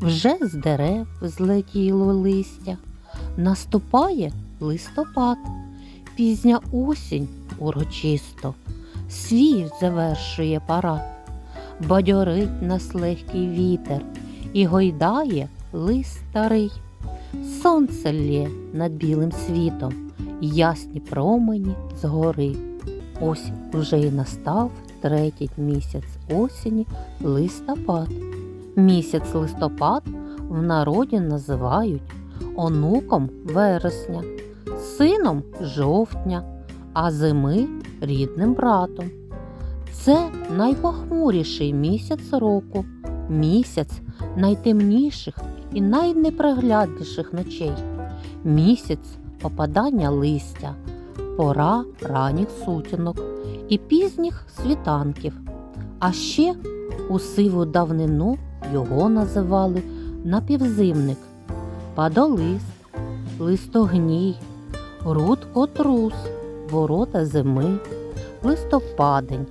Вже з дерев злетіло листя, наступає листопад, пізня осінь урочисто, світ завершує парад, бадьорить нас легкий вітер і гойдає лист старий. Сонце лє над білим світом, ясні промені згори. Ось уже й настав третій місяць осені листопад. Місяць листопад в народі називають онуком вересня, сином жовтня, а зими рідним братом. Це найпохмуріший місяць року, місяць найтемніших і найнеприглядніших ночей, місяць опадання листя, пора ранніх сутінок і пізніх світанків. А ще у сиву давнину його називали напівзимник, падолист, листогній, рудкотрус, ворота зими, листопадень,